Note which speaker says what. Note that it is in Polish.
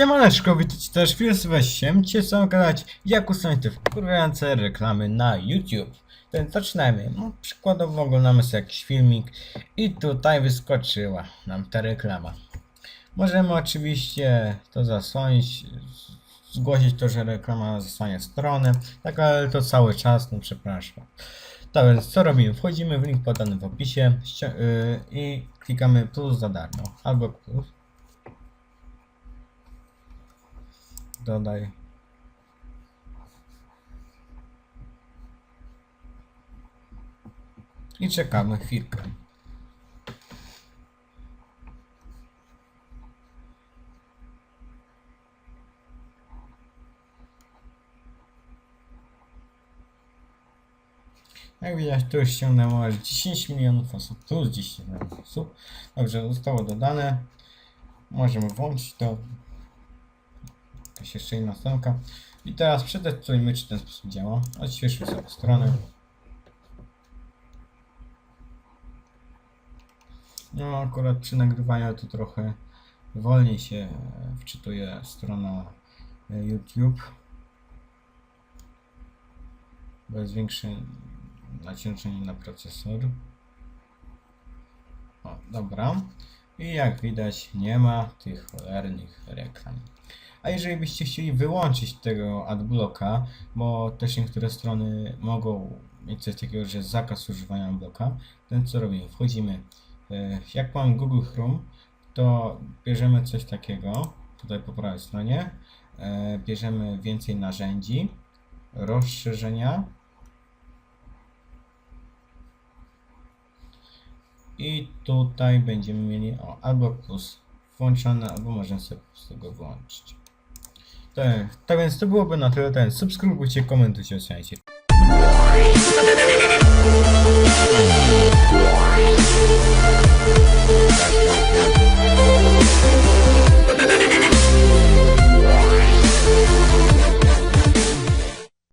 Speaker 1: Siemaneczko, witajcie też się. Dzisiaj chcę gadać jak ustawić te wkurzające reklamy na YouTube. Więc zaczynajmy. No, przykładowo oglądamy sobie jakiś filmik i tutaj wyskoczyła nam ta reklama. Możemy oczywiście to zasłonić, zgłosić to, że reklama zasłania stronę, tak ale to cały czas, no przepraszam. Tak więc co robimy? Wchodzimy w link podany w opisie yy, i klikamy plus za darmo albo plus. Dodaj. I czekamy chwilkę. Jak widać, tu już ściągnęło aż 10 milionów osób, plus 10 milionów osób. Dobrze, zostało dodane. Możemy włączyć to. Jakaś jeszcze inna stronka. I teraz przetestujmy, czy ten sposób działa. Odświeżmy sobie stronę. No, akurat przy nagrywaniu to trochę wolniej się wczytuje strona e, YouTube. Bo jest większe naciążenie na procesor. O, dobra. I jak widać, nie ma tych cholernych reklam. A jeżeli byście chcieli wyłączyć tego adblocka, bo też niektóre strony mogą mieć coś takiego, że zakaz używania adblocka, to co robimy? Wchodzimy, e, jak mam Google Chrome, to bierzemy coś takiego, tutaj po prawej stronie, e, bierzemy więcej narzędzi, rozszerzenia i tutaj będziemy mieli o, albo plus włączone, albo możemy sobie po prostu go wyłączyć. Tak, tak więc to byłoby na tyle. Ten subskrybujcie, komentujcie, oceniajcie.
Speaker 2: Thank you.